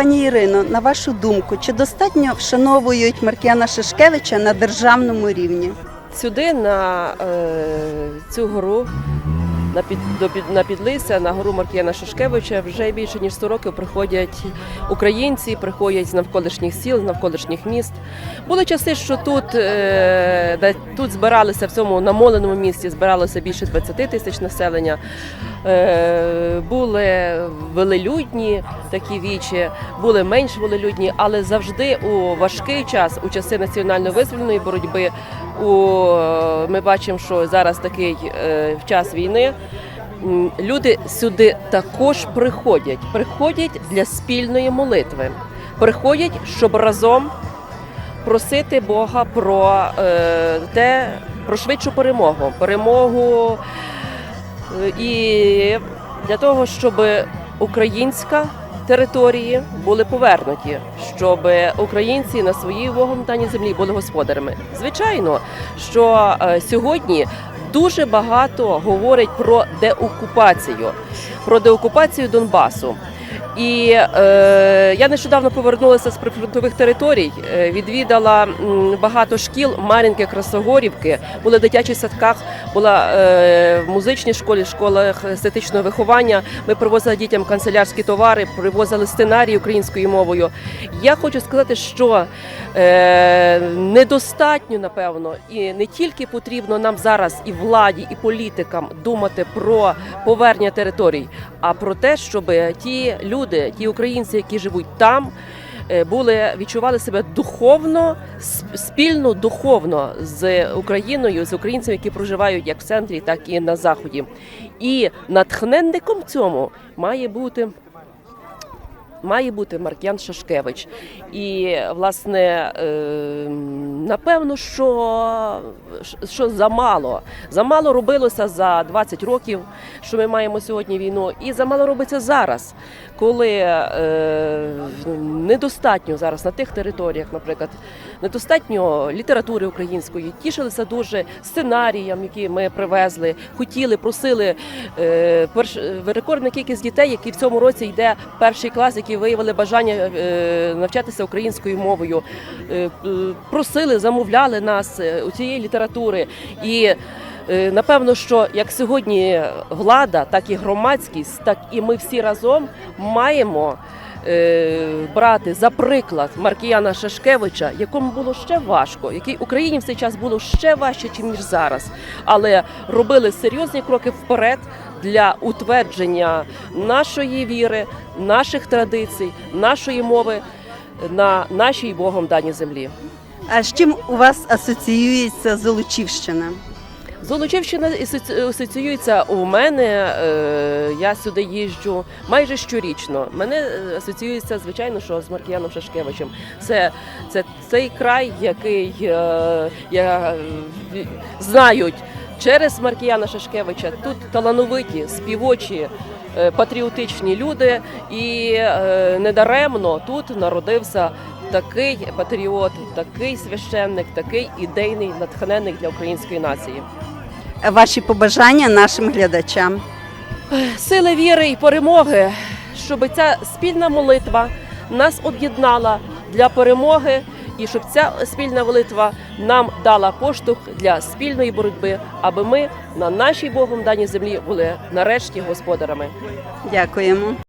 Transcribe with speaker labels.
Speaker 1: Пані Ірино, на вашу думку, чи достатньо вшановують Маркіяна Шишкевича на державному рівні?
Speaker 2: Сюди на е, цю гору. На під до під на підлися на гору Маркіяна Шишкевича вже більше ніж 100 років приходять українці, приходять з навколишніх сіл, з навколишніх міст. Були часи, що тут, е, де тут збиралися в цьому намоленому місті, збиралося більше 20 тисяч населення. Е, велелюдні такі вічі, були менш велелюдні, але завжди у важкий час, у часи національно-визвольної боротьби, у, ми бачимо, що зараз такий е, в час війни. Люди сюди також приходять. Приходять для спільної молитви. Приходять, щоб разом просити Бога про е, те, про швидшу перемогу. Перемогу е, і для того, щоб українська території були повернуті, щоб українці на своїй Богом землі були господарями. Звичайно, що е, сьогодні дуже багато говорить про деокупацію, про деокупацію Донбасу. І е, я нещодавно повернулася з прифронтових територій, е, відвідала багато шкіл Мар'їнки, Красогорівки, була в дитячих садках, була е, в музичній школі, школах естетичного виховання. Ми привозили дітям канцелярські товари, привозили сценарії українською мовою. Я хочу сказати, що е, недостатньо, напевно, і не тільки потрібно нам зараз і владі, і політикам думати про повернення територій, а про те, щоб ті люди, ті українці, які живуть там. е, Були відчували себе духовно спільно духовно з Україною, з українцями, які проживають як в центрі, так і на заході. І натхненником цьому має бути має бути Марк'ян Шашкевич. І, власне, е, напевно, що, що замало. Замало робилося за 20 років, що ми маємо сьогодні війну, і замало робиться зараз, коли е, недостатньо зараз на тих територіях, наприклад, недостатньо літератури української, тішилися дуже сценаріям, які ми привезли, хотіли, просили е, рекордна кількість дітей, які в цьому році йде перший клас, які виявили бажання е, навчатися українською мовою, е, просили, замовляли нас е, у цієї літератури. І напевно, що як сьогодні влада, так і громадськість, так і ми всі разом маємо. Брати за приклад Маркіяна Шашкевича, якому було ще важко, який Україні в цей час було ще важче, ніж зараз, але робили серйозні кроки вперед для утвердження нашої віри, наших традицій, нашої мови на нашій Богом даній землі.
Speaker 1: А з чим у вас асоціюється Золочівщина?
Speaker 2: Золочівщина асоціюється у мене. е, Я сюди їжджу майже щорічно. Мене е, асоціюється, звичайно, що з Маркіяном Шашкевичем. Це, це цей край, який е, я, знають через Маркіяна Шашкевича. Тут талановиті, співочі. е, Патріотичні люди, і е, недаремно тут народився такий патріот, такий священник, такий ідейний натхненник для української нації.
Speaker 1: Ваші побажання нашим глядачам.
Speaker 2: Сили віри і перемоги, щоб ця спільна молитва нас об'єднала для перемоги, і щоб ця спільна молитва нам дала поштовх для спільної боротьби, аби ми на нашій Богом даній землі були нарешті господарами.
Speaker 1: Дякуємо.